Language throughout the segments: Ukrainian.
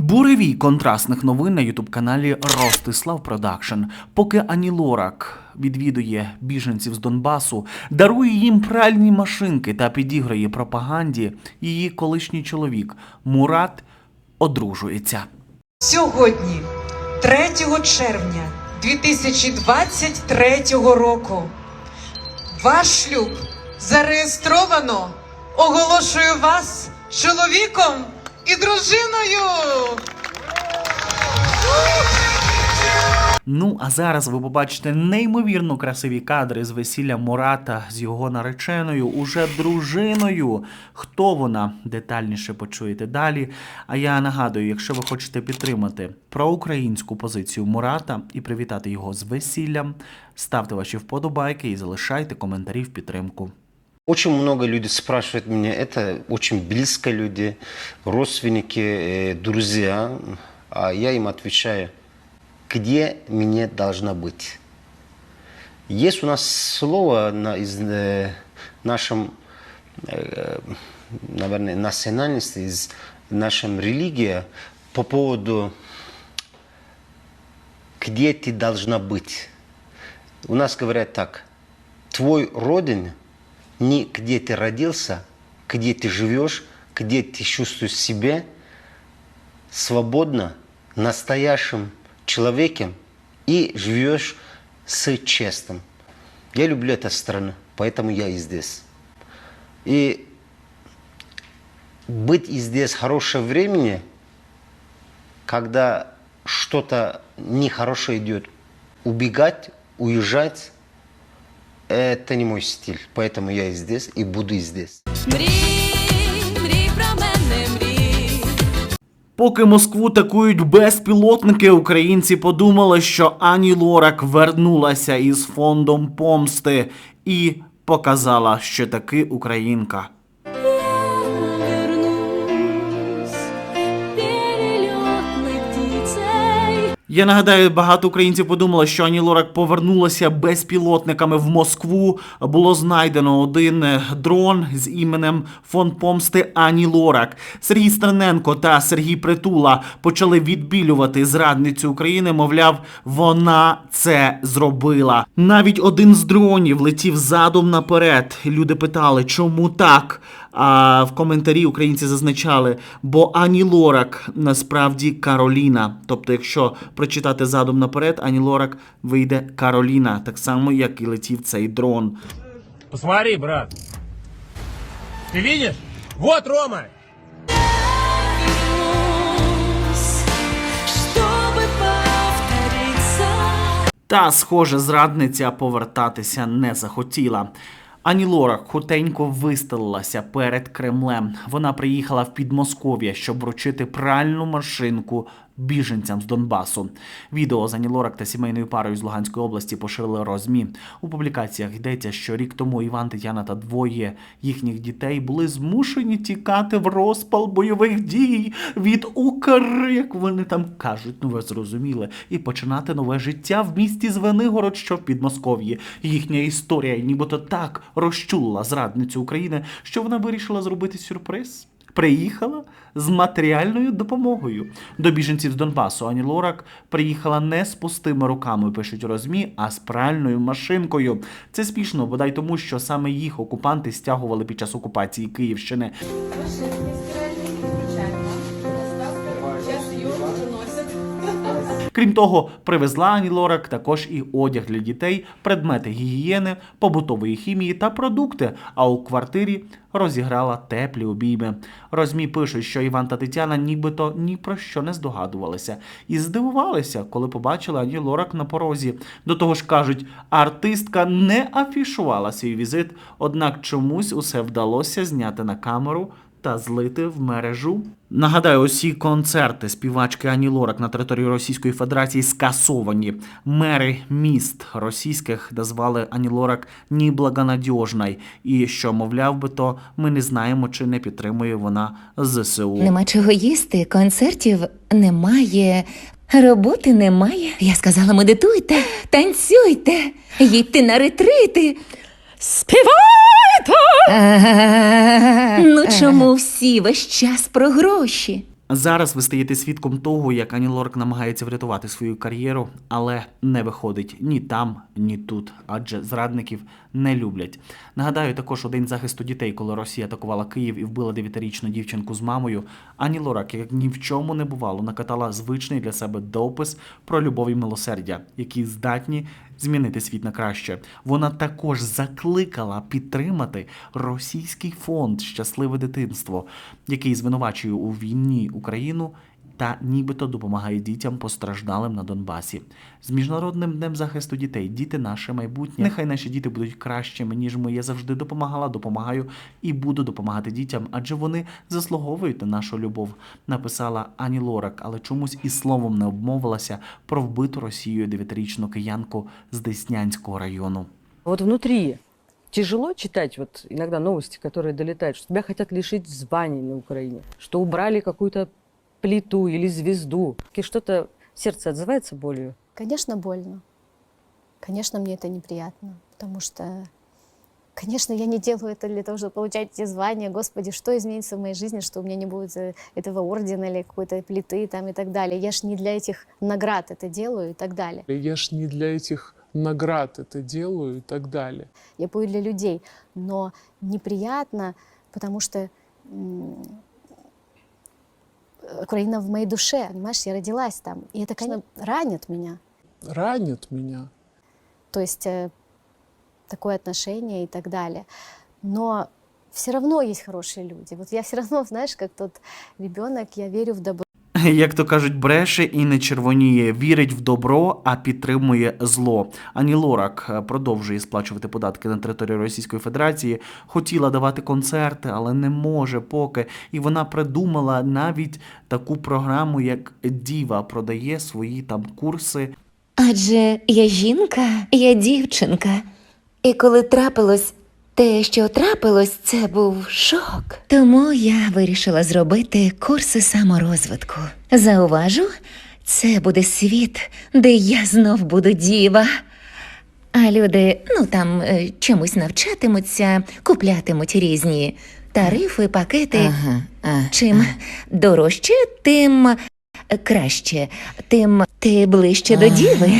Буревій контрастних новин на ютуб-каналі Ростислав Продакшн. Поки Ані Лорак відвідує біженців з Донбасу, дарує їм пральні машинки та підіграє пропаганді, її колишній чоловік Мурат одружується. Сьогодні, 3 червня 2023 року, ваш шлюб зареєстровано. Оголошую вас чоловіком і дружиною. Ну а зараз ви побачите неймовірно красиві кадри з весілля Мурата з його нареченою, уже дружиною. Хто вона детальніше почуєте далі. А я нагадую, якщо ви хочете підтримати проукраїнську позицію Мурата і привітати його з весіллям, ставте ваші вподобайки і залишайте коментарі в підтримку. Очень много людей спрашивают меня, это очень близко люди, родственники, э, друзья. А я им отвечаю, где мне должна быть. Есть у нас слово на, из э, нашем, э, наверное, национальности, из нашем религии по поводу, где ты должна быть. У нас говорят так, твой родин не где ты родился, где ты живешь, где ты чувствуешь себя свободно, настоящим человеком и живешь с честным. Я люблю эту страну, поэтому я и здесь. И быть и здесь хорошее времени, когда что-то нехорошее идет, убегать, уезжать, это не мой стиль. Поэтому я и здесь, и буду и здесь. Мрій, мрій про мене, мрій. Поки Москву атакують безпілотники, українці подумали, що Ані Лорак вернулася із фондом помсти і показала, що таки українка. Я нагадаю, багато українців подумали, що Ані Лорак повернулася безпілотниками в Москву. Було знайдено один е, дрон з іменем Фонд помсти Ані Лорак. Сергій Стерненко та Сергій Притула почали відбілювати зрадницю України. Мовляв, вона це зробила. Навіть один з дронів летів задом наперед. Люди питали, чому так? А в коментарі українці зазначали, бо Ані Лорак насправді Кароліна. Тобто, якщо прочитати задом наперед, Ані Лорак вийде Кароліна, так само, як і летів цей дрон. Посмотри, брат. Ты видишь? Вот Рома. Та, схоже, зрадниця повертатися не захотіла. Ані Лорак хутенько вистелилася перед Кремлем. Вона приїхала в Підмосков'я, щоб вручити пральну машинку біженцям з Донбасу. Відео з Ані та сімейною парою з Луганської області поширили розмі. У публікаціях йдеться, що рік тому Іван, Тетяна та двоє їхніх дітей були змушені тікати в розпал бойових дій від Укр, як вони там кажуть, ну ви зрозуміли, і починати нове життя в місті Звенигород, що в Підмосков'ї. Їхня історія нібито так розчулила зрадницю України, що вона вирішила зробити сюрприз. Приїхала з матеріальною допомогою до біженців з Донбасу. Ані Лорак приїхала не з пустими руками, пишуть розмі, а з пральною машинкою. Це смішно, бодай тому, що саме їх окупанти стягували під час окупації Київщини. Крім того, привезла Ані Лорак також і одяг для дітей, предмети гігієни, побутової хімії та продукти. А у квартирі розіграла теплі обійми. Розмі пишуть, що Іван та Тетяна нібито ні про що не здогадувалися і здивувалися, коли побачили Ані Лорак на порозі. До того ж кажуть, артистка не афішувала свій візит, однак чомусь усе вдалося зняти на камеру та злити в мережу. Нагадаю, усі концерти співачки Ані Лорак на території Російської Федерації скасовані. Мери міст російських назвали Ані Лорак неблагонадіжною. І що, мовляв би, то ми не знаємо, чи не підтримує вона ЗСУ. Нема чого їсти, концертів немає, роботи немає. Я сказала, медитуйте, танцюйте, їдьте на ретрити. Співайте! Ну чому всі весь час про гроші? Зараз ви стаєте свідком того, як Ані Лорак намагається врятувати свою кар'єру, але не виходить ні там, ні тут, адже зрадників не люблять. Нагадаю, також у день захисту дітей, коли Росія атакувала Київ і вбила 9-річну дівчинку з мамою. Ані Лорак, як ні в чому не бувало, накатала звичний для себе допис про любов і милосердя, які здатні змінити світ на краще. Вона також закликала підтримати російський фонд Щасливе дитинство, який звинувачує у війні Україну та нібито допомагає дітям постраждалим на Донбасі. З міжнародним днем захисту дітей діти наше майбутнє. Нехай наші діти будуть кращими, ніж ми. Я завжди допомагала, допомагаю і буду допомагати дітям, адже вони заслуговують на нашу любов. Написала Ані Лорак, але чомусь і словом не обмовилася про вбиту Росією дев'ятирічну киянку з Деснянського району. Вот внутри тяжело читать вот иногда новости, которые долетают, что тебя хотят лишить званий на Украине, что убрали какую-то плиту или звезду. И что-то сердце отзывается болью. Конечно, больно. Конечно, мне это неприятно, потому что, конечно, я не делаю это для того, чтобы получать эти звания. Господи, что изменится в моей жизни, что у меня не будет э, этого ордена или какой-то плиты там и так далее. Я ж не для этих наград это делаю и так далее. Я ж не для этих наград это делаю и так далее. Я пою для людей, но неприятно, потому что м, Украина в моей душе, понимаешь, я родилась там. И это, конечно, ранит меня. Ранит меня. то есть э, такое отношение и так далее. Но все равно есть хорошие люди. Вот я все равно, знаешь, как тот ребенок, я верю в добро. Як то кажуть, бреше і не червоніє, вірить в добро, а підтримує зло. Ані Лорак е, продовжує сплачувати податки на території Російської Федерації, хотіла давати концерти, але не може поки. І вона придумала навіть таку програму, як Діва продає свої там курси. Адже я жінка, я дівчинка. І коли трапилось те, що трапилось, це був шок. Тому я вирішила зробити курси саморозвитку. Зауважу, це буде світ, де я знов буду діва. А люди, ну там е, чомусь навчатимуться, куплятимуть різні тарифи, пакети. Чим дорожче, тим краще, тим ти ближче до діви.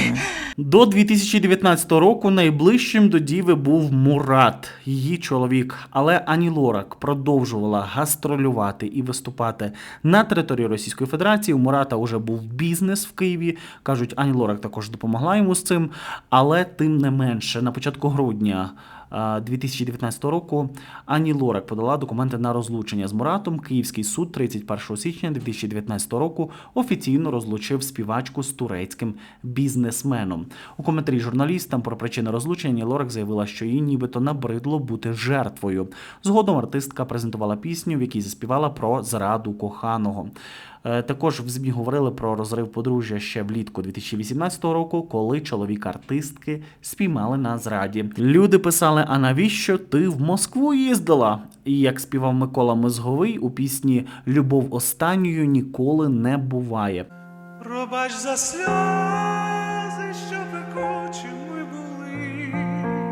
До 2019 року найближчим до Діви був Мурат, її чоловік. Але Ані Лорак продовжувала гастролювати і виступати на території Російської Федерації. У Мурата вже був бізнес в Києві. кажуть, Ані Лорак також допомогла йому з цим. Але тим не менше, на початку грудня. А, 2019 року Ані Лорак подала документи на розлучення з Муратом. Київський суд 31 січня 2019 року офіційно розлучив співачку з турецьким бізнесменом. У коментарі журналістам про причини розлучення Ані Лорак заявила, що їй нібито набридло бути жертвою. Згодом артистка презентувала пісню, в якій заспівала про зраду коханого. Е, Також в ЗМІ говорили про розрив подружжя ще влітку 2018 року, коли чоловік артистки спіймали на зраді. Люди писали: А навіщо ти в Москву їздила? І як співав Микола Мозговий у пісні Любов останньою ніколи не буває. Пробач за сльози, що пекучими були.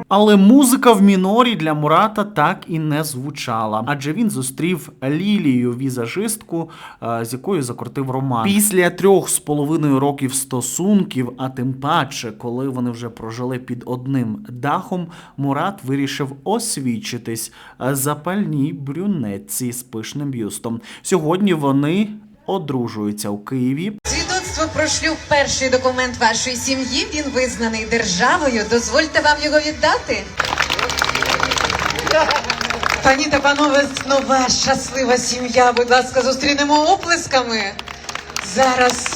Але музика в мінорі для Мурата так і не звучала, адже він зустрів Лілію візажистку, е, з якою закрутив роман. Після трьох з половиною років стосунків, а тим паче, коли вони вже прожили під одним дахом, Мурат вирішив освічитись е, запальній брюнетці з пишним бюстом. Сьогодні вони одружуються у Києві. Про перший документ вашої сім'ї. Він визнаний державою. Дозвольте вам його віддати. Пані та панове, нова щаслива сім'я. Будь ласка, зустрінемо оплесками. Зараз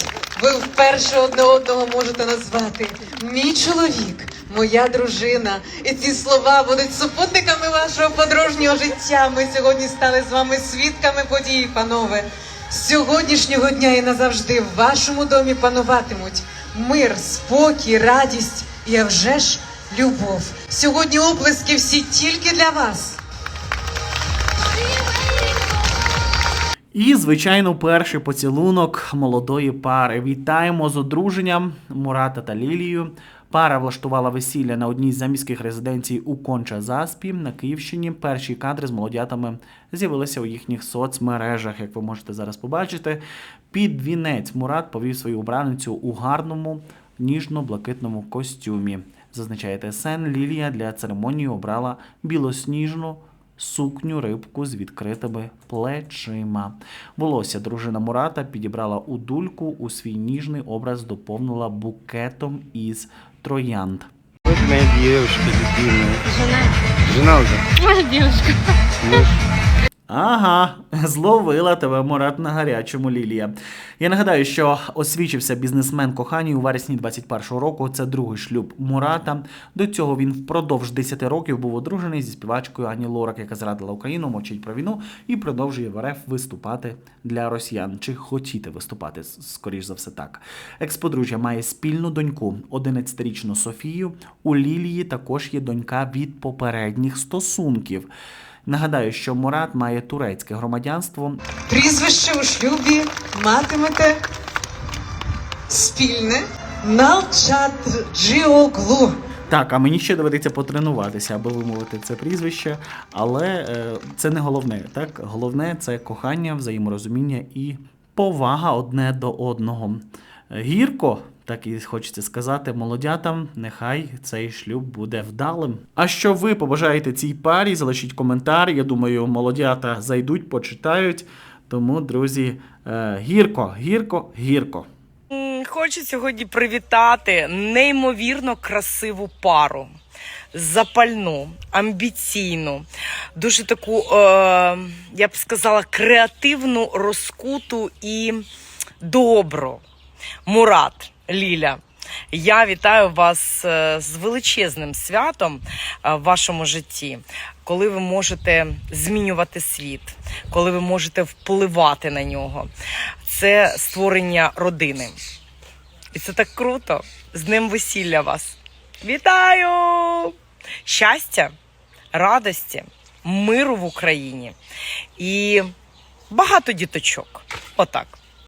ви вперше одне одного можете назвати. Мій чоловік, моя дружина. І ці слова будуть супутниками вашого подружнього життя. Ми сьогодні стали з вами свідками подій, панове. З сьогоднішнього дня і назавжди в вашому домі пануватимуть мир, спокій, радість і а вже ж любов. Сьогодні оплески всі тільки для вас. І, звичайно, перший поцілунок молодої пари. Вітаємо з одруженням Мурата та Лілію. Пара влаштувала весілля на одній з заміських резиденцій у Конча-Заспі на Київщині. Перші кадри з молодятами з'явилися у їхніх соцмережах, як ви можете зараз побачити. Під вінець Мурат повів свою обраницю у гарному ніжно-блакитному костюмі. Зазначає ТСН, Лілія для церемонії обрала білосніжну сукню рибку з відкритими плечима. Волосся дружина Мурата підібрала у дульку, у свій ніжний образ доповнила букетом із троянд. Вот моя девушка любимая. Жена. Жена уже. Ага, зловила тебе Мурат на гарячому Лілія. Я нагадаю, що освічився бізнесмен коханій у вересні 21-го року. Це другий шлюб Мурата. До цього він впродовж 10 років був одружений зі співачкою Ані Лорак, яка зрадила Україну, мовчить про війну і продовжує в РФ виступати для росіян. Чи хотіти виступати, скоріш за все так. Екс-подружжя має спільну доньку, 11-річну Софію. У Лілії також є донька від попередніх стосунків. Нагадаю, що Мурат має турецьке громадянство. Прізвище у шлюбі матимете спільне Налчат Джіоглу. Так, а мені ще доведеться потренуватися, аби вимовити це прізвище, але е, це не головне. Так, головне це кохання, взаєморозуміння і повага одне до одного. Е, Гірко, так і хочеться сказати, молодятам, нехай цей шлюб буде вдалим. А що ви побажаєте цій парі? Залишіть коментар. Я думаю, молодята зайдуть, почитають. Тому, друзі, е, гірко, гірко, гірко. Хочу сьогодні привітати неймовірно красиву пару. Запальну, амбіційну, дуже таку, е, я б сказала, креативну, розкуту і добру. Мурат, Ліля. Я вітаю вас е, з величезним святом е, в вашому житті, коли ви можете змінювати світ, коли ви можете впливати на нього. Це створення родини. І це так круто. З ним весілля вас. Вітаю! Щастя, радості, миру в Україні і багато діточок. Отак.